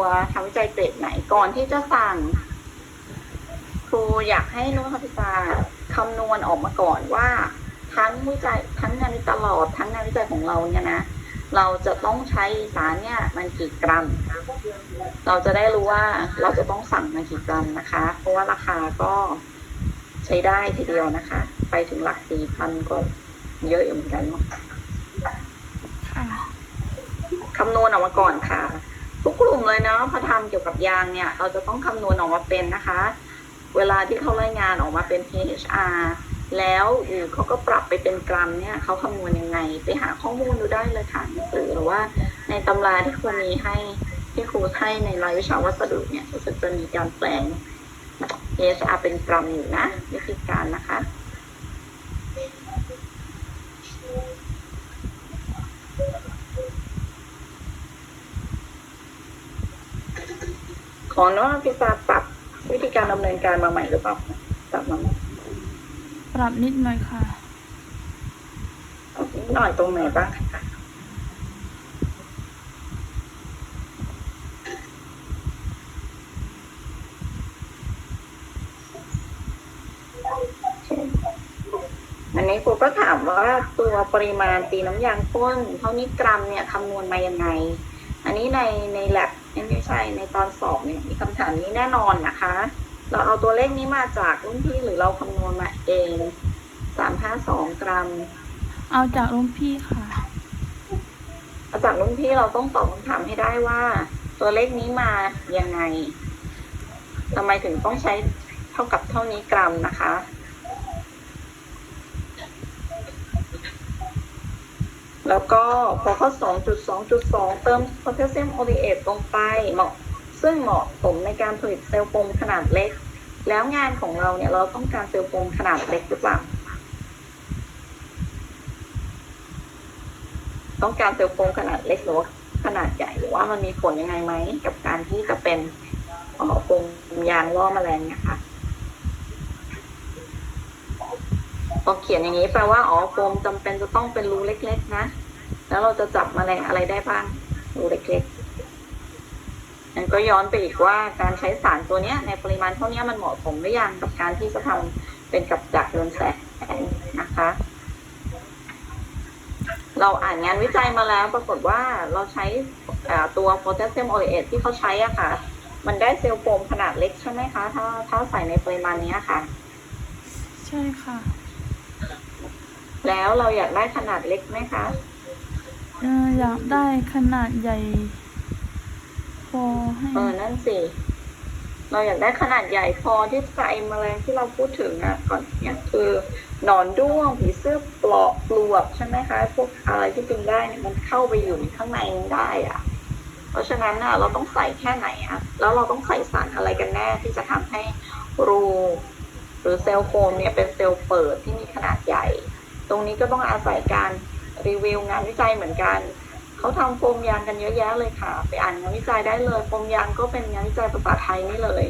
ตัวทำวิจัยเกรดไหนก่อนที่จะสั่ง ครูอยากให้น้องพิตาคำนวณออกมาก่อนว่า ทั้งวิจัยทั้งงานวิตลอดทั้งงานวิจัยของเราเนี่ยนะเราจะต้องใช้สารเนี่ยมันกี่กรัม เราจะได้รู้ว่าเราจะต้องสั่งมากี่กรัมนะคะ เพราะว่าราคาก็ใช้ได้ทีเดียวนะคะ ไปถึงหลักสี่พันก็เยอะอยู่เหมือนกันเนอะค่ะคำนวณออกมาก่อนค่ะ ทุกกลุ่มเลยเนาะพอทำเกี่ยวกับยางเนี่ย เราจะต้องคำนวณออกมาเป็นนะคะ เวลาที่เขารายงานออกมาเป็น PHR แล้วเขาก็ปรับไปเป็นกรัมเนี่ยเขาคำนวณยังไง ไปหาข้อมูลดูได้เลยค่ะหนังสือหรือว่าในตำราที่ครูมีให้ที่ครูให้ในรายวิชาวัสดุเนี่ยรู้สึกจะมีการแปลง PHR เป็นกรัมอยู่นะวิธีการนะคะ ขอน้องพิซาปรับวิธีการดำเนินการมาใหม่หรือเปล่าปรับมาใหม่ปรับนิดหน่อยค่ะเอานิดหน่อยตรงไหนบ้างคะอันนี้ครูก็ถามว่าตัวปริมาณตีน้ำยางข้นเท่านี้กรัมเนี่ยคำนวณมายังไง อันนี้ในในแลบ ไม่ใช่ในตอนสอบเนี่ยมีคำถามนี้แน่นอนนะคะ เราเอาตัวเลขนี้มาจากรุ่นพี่หรือเราคำนวณมาเองสามห้าสองกรัม เอาจากรุ่นพี่ค่ะ เอาจากรุ่นพี่เราต้องตอบคำถามให้ได้ว่า ตัวเลขนี้มายังไงทำไมถึงต้องใช้เท่ากับเท่านี้กรัมนะคะ แล้วก็พอข้อ 2.2.2 เติมโพแทสเซียมโอดีเอตลงไปเหมาะซึ่งเหมาะสมในการผลิตเซลล์โฟมขนาดเล็ก แล้วงานของเราเนี่ยเราต้องการเซลล์โฟมขนาดเล็กหรือเปล่า ต้องการเซลล์โฟมขนาดเล็กหรือว่าขนาดใหญ่หรือว่ามันมีผลยังไงไหมกับการที่จะเป็นเอ่อโฟมยางล่อมแมลงเนี่ยค่ะพอเขียนอย่างนี้แปลว่าอ๋อโฟมจำเป็นจะต้องเป็นรูเล็ก ๆ นะ แล้วเราจะจับแมลงอะไรได้บ้างรูเล็กๆนั่นก็ย้อนไปอีกว่าการใช้สารตัวเนี้ย ในปริมาณเท่านี้มันเหมาะสมหรือยังกับการที่จะทำเป็นกับดักเรือนแสงนะคะ เราอ่านงานวิจัยมาแล้ว ปรากฏว่าเราใช้อ่าตัวโพแทสเซียมโอเลตที่เขาใช้อะค่ะ มันได้เซลล์โฟมขนาดเล็กใช่ไหมคะ ถ้าถ้าใส่ในปริมาณเนี้ยค่ะ ใช่ค่ะ แล้วเราอยากได้ขนาดเล็กไหมคะเอยากได้ขนาดใหญ่พอให้เออนั่นสิ เราอยากได้ขนาดใหญ่พอที่ใส่แมลงที่เราพูดถึงอะก่อนเนี่ยคือ หนอนด้วงผีเสื้อปลอกปลวกใช่ไหมคะ พวกอะไรที่กินได้เนี่ยมันเข้าไปอยู่ข้างในได้อะ เพราะฉะนั้นน่ะเราต้องใส่แค่ไหนอะ แล้วเราต้องใส่สารอะไรกันแน่ที่จะทำให้รูหรือเซลล์โฟมเนี่ยเป็นเซลล์เปิดที่มีขนาดใหญ่ ตรงนี้ก็ต้องอาศัยการ รีวิวงานวิจัยเหมือนกัน เขาทำโฟมยางกันเยอะแยะเลยค่ะ ไปอ่านงานวิจัยได้เลยโฟมยางก็เป็นงานวิจัยภาษาไทยนี่เลย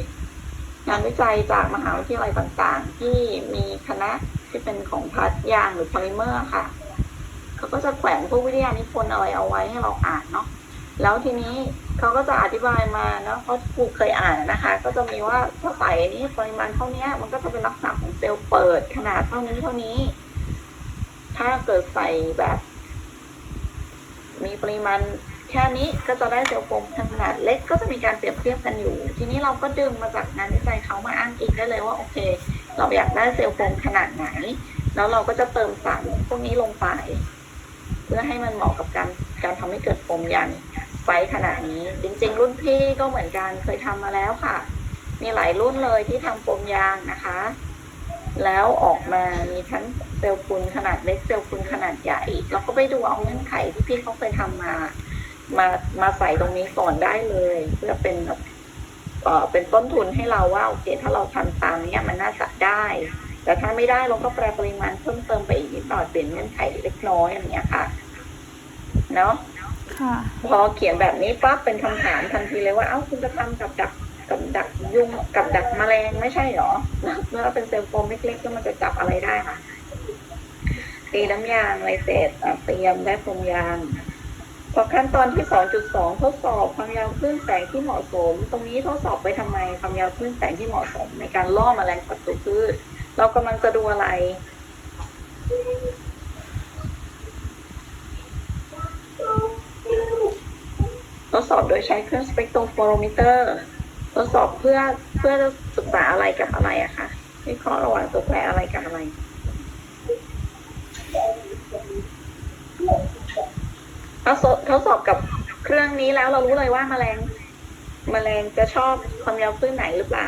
งานวิจัยจากมหาวิทยาลัยต่างๆ ที่มีคณะที่เป็นของพาร์ทยางหรือพอลิเมอร์ค่ะเขาก็จะแขวนพวกวิทยานิพนธ์อะไรเอาไว้ให้เราอ่านเนาะแล้วทีนี้เขาก็จะอธิบายมาเนาะเพราะครูเคยอ่านนะคะ ก็จะมีว่าถ้าใส่นี้ปริมาณเท่านี้มันก็จะเป็นลักษณะของเซลล์เปิดขนาดเท่านี้เท่านี้ ถ้าเกิดใส่แบบ มีปริมาณแค่นี้ก็จะได้เซลล์โฟมขนาดเล็กก็จะมีการเปรียบเทียบกันอยู่ ทีนี้เราก็ดึงมาจากงานวิจัยเขามาอ้างอิงได้เลยว่าโอเค เราอยากได้เซลล์โฟมขนาดไหน แล้วเราก็จะเติมสารพวกนี้ลงไป เพื่อให้มันเหมาะกับการการทำให้เกิดโฟมยางไซส์ขนาดนี้ จริง ๆ รุ่นพี่ก็เหมือนกันเคยทำมาแล้วค่ะ มีหลายรุ่นเลยที่ทำโฟมยางนะคะ แล้วออกมามีทั้งเซลล์ปูนขนาดเล็กเซลล์ปูนขนาดใหญ่เราก็ไปดูเอาเงื่อนไขที่พี่เขาเคยทำมา มามาใส่ตรงนี้ก่อนได้เลย เพื่อเป็นแบบเอ่อเป็นต้นทุนให้เราว่าโอเคถ้าเราทำตามเนี้ยมันน่าจะได้ แต่ถ้าไม่ได้เราก็แปรปริมาณเพิ่มเติมไปอีกนิดหน่อยเปลี่ยนเงื่อนไขเล็กน้อยอย่างเงี้ยค่ะเนาะค่ะพอเขียนแบบนี้ปั๊บเป็นคำถามทันทีเลยว่าเอ้าคุณจะทำกับดัก กับดักยุงกับดักแมลงไม่ใช่หรอเมื่อเป็นเซลล์โฟมเล็กๆแล้วมันจะจับอะไรได้ค่ะ ตีน้ำยางอะไรเสร็จเตรียมได้โฟมยางพอขั้นตอนที่ 2.2 ทดสอบความยาวคลื่นแสงที่เหมาะสม ตรงนี้ทดสอบไปทำไมความยาวคลื่นแสงที่เหมาะสม ในการล่อแมลงศัตรูพืชเรากำลังจะดูอะไร ทดสอบโดยใช้เครื่องสเปกโทรโฟโรมิเตอร์ ทดสอบเพื่อเพื่อศึกษาอะไรกับอะไรอะคะวิเคราะห์ระหว่างตัวแปรอะไรกับอะไร ทดสอบทดสอบกับเครื่องนี้แล้วเรารู้เลยว่าแมลงแมลงจะชอบความยาวคลื่นไหนหรือเปล่า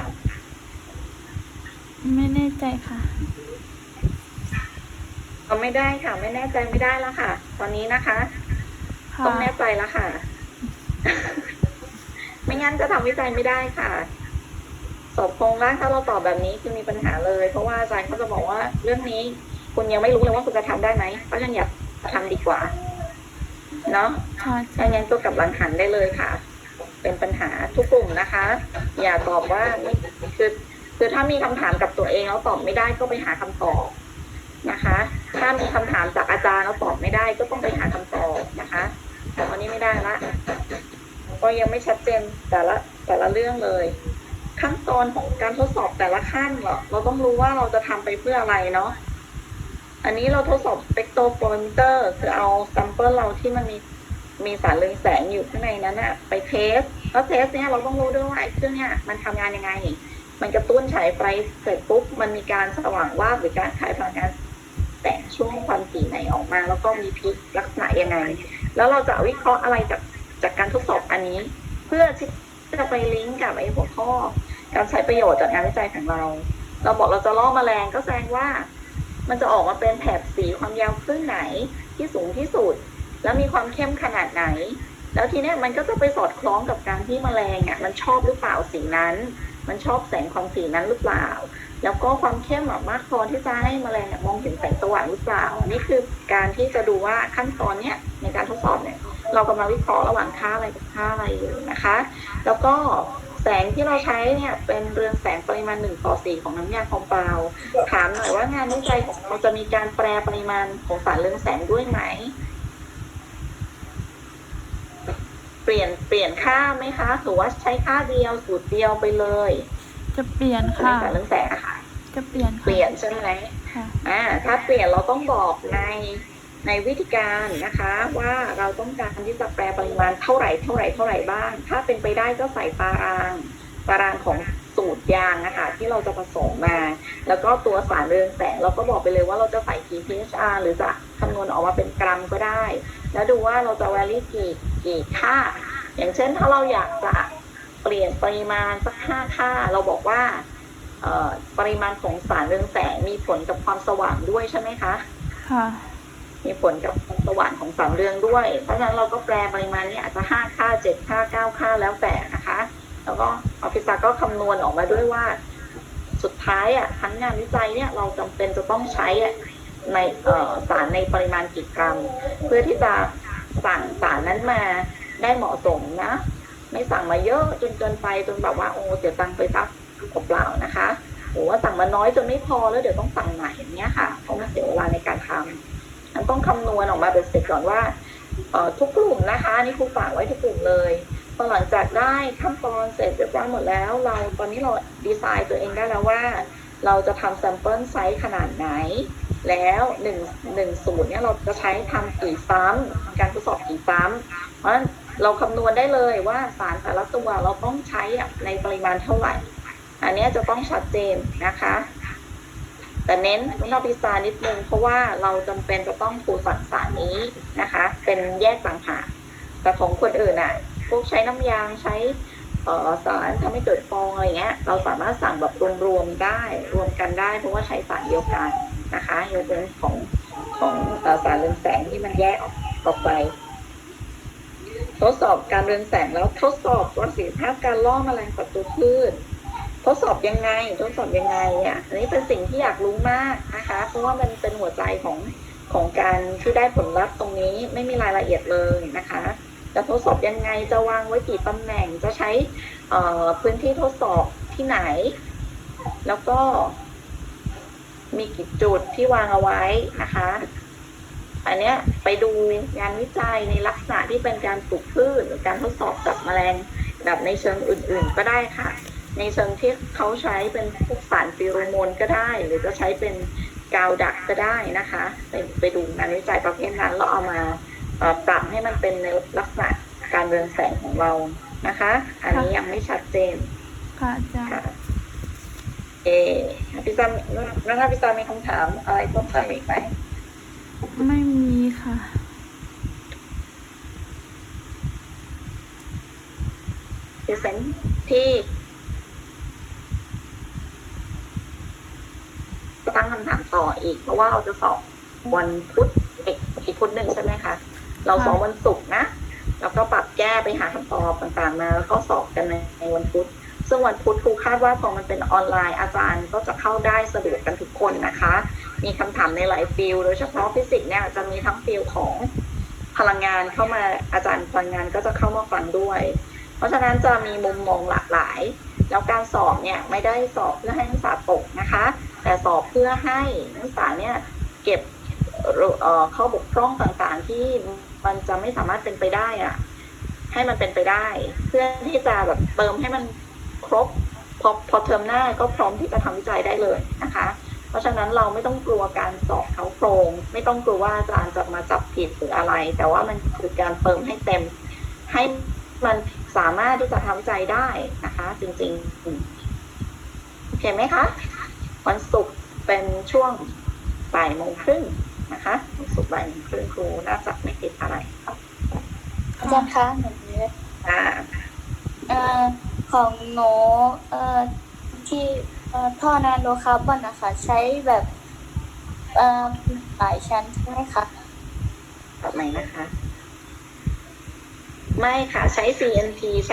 ไม่แน่ใจค่ะเอาไม่ได้ค่ะ ไม่แน่ใจไม่ได้แล้วค่ะ ตอนนี้นะคะค่ะต้องแน่ใจแล้วค่ะ ไม่งั้นจะทำวิจัยไม่ได้ค่ะสอบโครงร่างถ้าเราตอบแบบนี้คือมีปัญหาเลย เพราะว่าอาจารย์เขาจะบอกว่าเรื่องนี้คุณยังไม่รู้เลยว่าคุณจะทำได้ไหมเพราะฉะนั้นอย่าทำดีกว่า เนาะค่ะถ้างั้นตัวกลับหลังหันได้เลยค่ะ เป็นปัญหาทุกกลุ่มนะคะ อย่าตอบว่าไม่คือคือถ้ามีคำถามกับตัวเองแล้วตอบไม่ได้ก็ไปหาคำตอบนะคะ ถ้ามีคำถามจากอาจารย์แล้วตอบไม่ได้ก็ต้องไปหาคำตอบนะคะแต่วันนี้ไม่ได้ละ ก็ยังไม่ชัดเจนแต่ละแต่ละเรื่องเลย ขั้นตอนของการทดสอบแต่ละขั้นเหรอเราต้องรู้ว่าเราจะทำไปเพื่ออะไรเนาะอันนี้เราทดสอบสเปกโทรโฟมิเตอร์คือเอาซัมเปิลเราที่มันมีมีสารเรืองแสงอยู่ข้างในนั้นอะไปเทสแล้วเทสเนี่ยเราต้องรู้ด้วยว่าไอ้เครื่องเนี่ยมันทำงานยังไง มันกระตุ้นฉายไฟเสร็จปุ๊บมันมีการสว่างวาบหรือการขายพลังงานแสงช่วงความถี่ไหนออกมา แล้วก็มีพิษลักษณะยังไง แล้วเราจะวิเคราะห์อะไรจาก จากการทดสอบอันนี้ เพื่อที่จะไปลิงก์กับไอ้หัวข้อ การใช้ประโยชน์จากงานวิจัยของเรา เราบอกเราจะล่อแมลงก็แสดงว่า มันจะออกมาเป็นแถบสีความยาวคลื่นไหนที่สูงที่สุด แล้วมีความเข้มขนาดไหน แล้วทีเนี้ยมันก็จะไปสอดคล้องกับการที่แมลงอะมันชอบหรือเปล่าสีนั้น มันชอบแสงความสีนั้นหรือเปล่า แล้วก็ความเข้มอะมากพอที่จะให้แมลงมองเห็นแสงสว่างหรือเปล่า นี่คือการที่จะดูว่าขั้นตอนเนี้ยในการทดสอบเนี่ย เรากำลังวิเคราะห์ระหว่างค่าอะไรกับค่าอะไรอยู่นะคะ แล้วก็แสงที่เราใช้เนี่ยเป็นเรืองแสงปริมาณหนึ่งต่อสี่ของน้ำยาคอมเปลาวถามหน่อยว่างานวิจัยของเราจะมีการแปรปริมาณของสารเรืองแสงด้วยไหม เปลี่ยนเปลี่ยนค่าไหมคะหรือว่าใช้ค่าเดียวสูตรเดียวไปเลย จะเปลี่ยนในค่ะสารเรืองแสงอะค่ะ จะเปลี่ยนเปลี่ยนใช่ไหมค่ะอ่าถ้าเปลี่ยนเราต้องบอกใน ในวิธีการนะคะว่าเราต้องการที่จะแปลปริมาณเท่าไหร่เท่าไหร่เท่าไหร่บ้าง ถ้าเป็นไปได้ก็ใส่ตารางตารางของสูตรยางนะคะที่เราจะผสมมา แล้วก็ตัวสารเรืองแสงเราก็บอกไปเลยว่าเราจะใส่กี่ pHr หรือจะคำนวณออกมาเป็นกรัมก็ได้ แล้วดูว่าเราจะ vary กี่กี่ค่า อย่างเช่นถ้าเราอยากจะเปลี่ยนปริมาณสักห้าค่า เราบอกว่าเอ่อปริมาณของสารเรืองแสงมีผลกับความสว่างด้วยใช่ไหมคะ ค่ะ มีผลกับความสว่างของสารเรืองด้วย เพราะฉะนั้นเราก็แปลปริมาณนี้อาจจะห้าค่าเจ็ดค่าเก้าค่าแล้วแต่นะคะ แล้วก็ออฟฟิศก็คำนวณออกมาด้วยว่า สุดท้ายอะทั้งงานวิจัยเนี่ยเราจำเป็นจะต้องใช้อะในสารในปริมาณกี่กรัม เพื่อที่จะสั่งสารนั้นมาได้เหมาะสมนะ ไม่สั่งมาเยอะจนเกินไปจนแบบว่าโอ้เสียตังค์ไปซักเปล่านะคะหรือว่าสั่งมาน้อยจนไม่พอแล้วเดี๋ยวต้องสั่งใหม่อย่างเงี้ยค่ะเพราะมันเสียเวลาในการทำ มันต้องคำนวณออกมาเป็นเสร็จก่อนว่าทุกกลุ่มนะคะ นี่ครูฝากไว้ทุกกลุ่มเลยพอหลังจากได้ขั้นตอนเสร็จเรียบร้อยหมดแล้ว เราตอนนี้เราดีไซน์ตัวเองได้แล้วว่า เราจะทำแซมเปิลไซส์ขนาดไหน แล้วหนึ่งหนึ่งสูตรเนี่ยเราจะใช้ทำกี่ซ้ำการทดสอบกี่ซ้ำเพราะเราคำนวณได้เลยว่าสารแต่ละตัวเราต้องใช้ในปริมาณเท่าไหร่ อันนี้จะต้องชัดเจนนะคะ แต่เน้นนอกดีไซน์นิดนึงเพราะว่าเราจำเป็นจะต้องถูสั่งสารนี้นะคะ เป็นแยกต่างหากแต่ของคนอื่นอะ พวกใช้น้ำยางใช้สารทำให้เกิดฟองอะไรเงี้ย เราสามารถสั่งแบบรวมๆได้รวมกันได้ เพราะว่าใช้สารเดียวกันนะคะยกเว้นของของสารเรืองแสงที่มันแยกออกออกไป ทดสอบการเรืองแสงแล้วทดสอบประสิทธิภาพการล่อแมลงศัตรูพืช ทดสอบยังไงทดสอบยังไงเนี่ยอันนี้เป็นสิ่งที่อยากรู้มากนะคะ เพราะว่ามันเป็นหัวใจของของการที่ได้ผลลัพธ์ตรงนี้ไม่มีรายละเอียดเลยนะคะ จะทดสอบยังไงจะวางไว้กี่ตำแหน่งจะใช้พื้นที่ทดสอบที่ไหน แล้วก็ มีกี่จุดที่วางเอาไว้นะคะ อันเนี้ยไปดูงานวิจัยในลักษณะที่เป็นการปลูกพืชหรือการทดสอบกับแมลงแบบในเชิงอื่น ๆ ก็ได้ค่ะ ในเชิงที่เขาใช้เป็นพวกสารฟีโรโมนก็ได้ หรือจะใช้เป็นกาวดักก็ได้นะคะไปไปดูงานวิจัยประเภทนั้นแล้วเอามาเอ่อปรับให้มันเป็นในลักษณะการเรืองแสงของเรานะคะ อันนี้ยังไม่ชัดเจน ค่ะอาจารย์ค่ะเอพี่จาน้องน้าพี่จามีคำถามอะไรเพิ่มเติมอีกไหม ไม่มีค่ะดิฉันที่ ตั้งคำถามต่ออีก เพราะว่าเราจะสอบวันพุธอีกอีกพุธหนึ่งใช่ไหมคะ เราสอบวันศุกร์นะแล้วก็ปรับแก้ไปหาคำตอบต่างๆมาแล้วก็สอบกันในในวันพุธซึ่งวันพุธครูคาดว่าพอมันเป็นออนไลน์อาจารย์ก็จะเข้าได้สะดวกกันทุกคนนะคะ มีคำถามในหลายฟิลโดยเฉพาะฟิสิกส์เนี่ยจะมีทั้งฟิลของพลังงานเข้ามาอาจารย์พลังงานก็จะเข้ามาฟังด้วย เพราะฉะนั้นจะมีมุมมองหลากหลาย แล้วการสอบเนี่ยไม่ได้สอบเพื่อให้นักศึกษาตกนะคะ แต่สอบเพื่อให้นักศึกษาเนี่ยเก็บเข้อบกพร่องต่างๆ ที่มันจะไม่สามารถเป็นไปได้อะให้มันเป็นไปได้ เพื่อที่จะแบบเติมให้มันครบพอพอเทอมหน้าก็พร้อมที่จะทำวิจัยได้เลยนะคะ เพราะฉะนั้นเราไม่ต้องกลัวการสอบเขาโครง ไม่ต้องกลัวว่าอาจารย์จะมาจับผิดหรืออะไร แต่ว่ามันคือการเติมให้เต็ม ให้มันสามารถที่จะทำวิจัยได้นะคะ จริงๆโอเคไหมคะ วันศุกร์เป็นช่วงบ่ายโมงครึ่งนะคะวันศุกร์บ่ายโมงครึ่งครูน่าจะไม่ติดอะไรครับอาจารย์คะหนูมีอ่าเอ่อของหนูเอ่อที่เอ่อท่อนาโนคาร์บอนนะคะใช้แบบเอ่อหลายชั้นใช่ไหมคะแบบไหนนะคะ ไม่ค่ะ ใช้ CNT ใช้